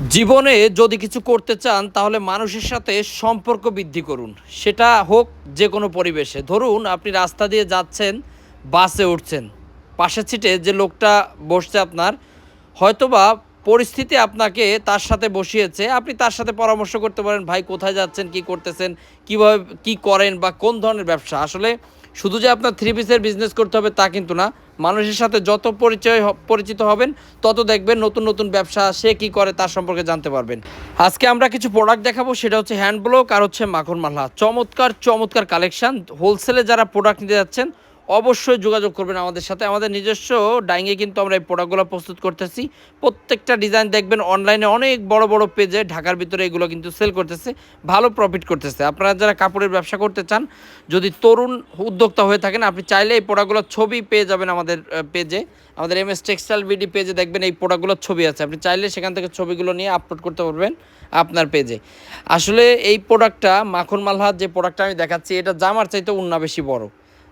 জীবনে যদি কিছু করতে চান, তাহলে মানুষের সাথে সম্পর্ক বৃদ্ধি করুন। সেটা হোক যে কোনো পরিবেশে। ধরুন, আপনি রাস্তা দিয়ে যাচ্ছেন, বাসে উঠছেন। পাশের সিটে যে লোকটা বসছে আপনার, হয়তোবা পরিস্থিতি আপনাকে তার সাথে বসিয়েছে। আপনি তার সাথে পরামর্শ করতে পারেন, ভাই, কোথায় যাচ্ছেন? কি করতেছেন? কীভাবে, কি করেন? বা কোন ধরনের ব্যবসা? আসলে শুধু যে আপনার থ্রি পিসের বিজনেস করতে হবে তা কিন্তু না। মানুষের সাথে যত পরিচয় পরিচিত হবেন, তত দেখবেন নতুন নতুন ব্যবসা সে কি করে তার সম্পর্কে জানতে পারবেন। আজকে আমরা কিছু প্রোডাক্ট দেখাবো, সেটা হচ্ছে হ্যান্ড ব্লক আর হচ্ছে মাখন মাল্লা চমৎকার চমৎকার কালেকশন হোলসেলে যারা প্রোডাক্ট নিতে যাচ্ছেন অবশ্যই যোগাযোগ করবেন আমাদের সাথে। আমাদের নিজস্ব ডাইংয়ে কিন্তু আমরা এই প্রোডাক্টগুলো প্রস্তুত করতেছি। প্রত্যেকটা ডিজাইন দেখবেন অনলাইনে অনেক বড় বড় পেজে ঢাকার ভিতরে এগুলো কিন্তু সেল করতেছে, ভালো প্রফিট করতেছে। আপনারা যারা কাপড়ের ব্যবসা করতে চান, যদি তরুণ উদ্যোক্তা হয়ে থাকেন, আপনি চাইলে এই প্রোডাক্টগুলোর ছবি পেয়ে যাবেন আমাদের পেজে। আমাদের এম এস টেক্সটাইল বিডি পেজে দেখবেন এই প্রোডাক্টগুলোর ছবি আছে। আপনি চাইলে সেখান থেকে ছবিগুলো নিয়ে আপলোড করতে পারবেন আপনার পেজে। আসলে এই প্রোডাক্টটা মাখন মালহার যে প্রোডাক্টটা আমি দেখাচ্ছি, এটা জামার চাইতে উন্না বেশি বড়।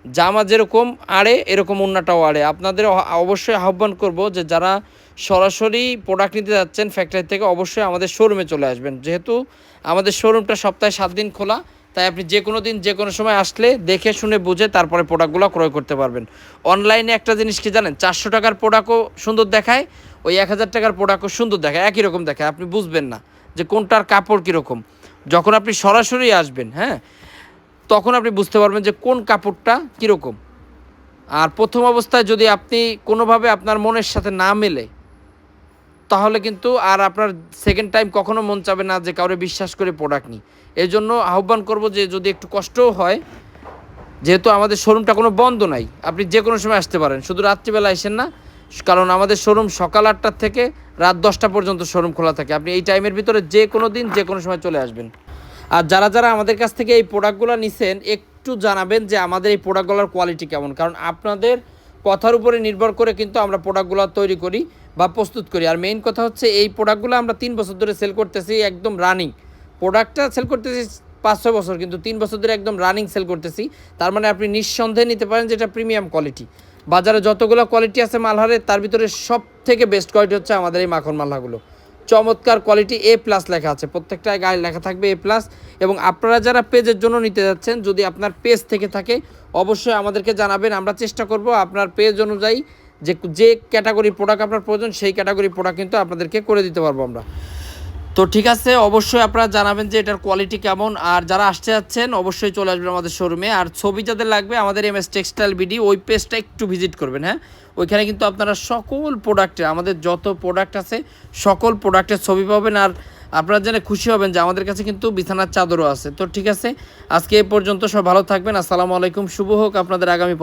জামা যেরকম আড়ে, এরকম উন্নাটাও আড়ে। আপনাদের অবশ্যই আহ্বান করব যে যারা সরাসরি প্রোডাক্ট নিতে যাচ্ছেন ফ্যাক্টরি থেকে, অবশ্যই আমাদের শোরুমে চলে আসবেন। যেহেতু আমাদের শোরুমটা সপ্তাহে সাত দিন খোলা, তাই আপনি যে কোনো দিন, যে কোনো সময় আসলে দেখে শুনে বুঝে তারপরে প্রোডাক্টগুলো ক্রয় করতে পারবেন। অনলাইনে একটা জিনিস কি জানেন? চারশো টাকার প্রোডাক্টও সুন্দর দেখায়, ওই এক হাজার টাকার প্রোডাক্টও সুন্দর দেখায়, একই রকম দেখায়। আপনি বুঝবেন না যে কোনটার কাপড় কীরকম। যখন আপনি সরাসরি আসবেন হ্যাঁ তখন আপনি বুঝতে পারবেন যে কোন কাপড়টা কীরকম। আর প্রথম অবস্থায় যদি আপনি কোনোভাবে আপনার মনের সাথে না মেলে, তাহলে কিন্তু আর আপনার সেকেন্ড টাইম কখনো মন চাবে না যে কাউরে বিশ্বাস করে প্রোডাক্ট নিই। এই জন্য আহ্বান করব যে যদি একটু কষ্টও হয়, যেহেতু আমাদের শোরুমটা কোনো বন্ধ নাই, আপনি যে কোনো সময় আসতে পারেন। শুধু রাত্রিবেলা আসেন না, কারণ আমাদের শোরুম সকাল আটটার থেকে রাত দশটা পর্যন্ত শোরুম খোলা থাকে। আপনি এই টাইমের ভিতরে যে কোনো দিন, যে কোনো সময় চলে আসবেন। আর যারা যারা আমাদের কাছ থেকে এই প্রোডাক্টগুলো নিছেন, একটু জানাবেন যে আমাদের এই প্রোডাক্টগুলোর কোয়ালিটি কেমন। কারণ আপনাদের কথার উপরে নির্ভর করে কিন্তু আমরা প্রোডাক্টগুলো তৈরি করি বা প্রস্তুত করি। আর মেইন কথা হচ্ছে এই প্রোডাক্টগুলো আমরা তিন বছর ধরে সেল করতেছি একদম রানিং প্রোডাক্টটা সেল করতেছি পাঁচ, ছয় বছর, কিন্তু তিন বছর ধরে একদম রানিং সেল করতেছি। তার মানে আপনি নিঃসন্দেহে নিতে পারেন যেটা প্রিমিয়াম কোয়ালিটি বাজারে যতগুলো কোয়ালিটি আছে মালহারের তার ভিতরে সব থেকে বেস্ট কোয়ালিটি হচ্ছে আমাদের এই মাখন মালহাগুলো। চমৎকার কোয়ালিটি এ প্লাস লেখা আছে। প্রত্যেকটা গায়ে লেখা থাকবে এ প্লাস এবং আপনারা যারা পেজের জন্য নিতে যাচ্ছেন, যদি আপনার পেজ থেকে থাকে, অবশ্যই আমাদেরকে জানাবেন। আমরা চেষ্টা করব আপনার পেজ অনুযায়ী যে যে ক্যাটাগরি প্রোডাক্ট আপনার প্রয়োজন, সেই ক্যাটাগরি প্রোডাক্ট কিন্তু আপনাদেরকে করে দিতে পারব আমরা। তো ঠিক আছে, অবশ্যই আপনারা জানাবেন যে এটার কোয়ালিটি কেমন। আর যারা আসতে যাচ্ছেন, অবশ্যই চলে আসবেন আমাদের শোরুমে আর ছবি যাদের লাগবে, আমাদের এম এস টেক্সটাইল বিডি ওই পেজটা একটু ভিজিট করবেন হ্যাঁ? ওইখানে কিন্তু আপনারা সকল প্রোডাক্টের আমাদের যত প্রোডাক্ট আছে, সকল প্রোডাক্টের ছবি পাবেন। আর আপনারা জেনে খুশি হবেন যে আমাদের কাছে কিন্তু বিছানার চাদরও আছে। তো ঠিক আছে, আজকে এ পর্যন্ত সব ভালো থাকবেন। আসসালামু আলাইকুম, শুভ হোক আপনাদের আগামী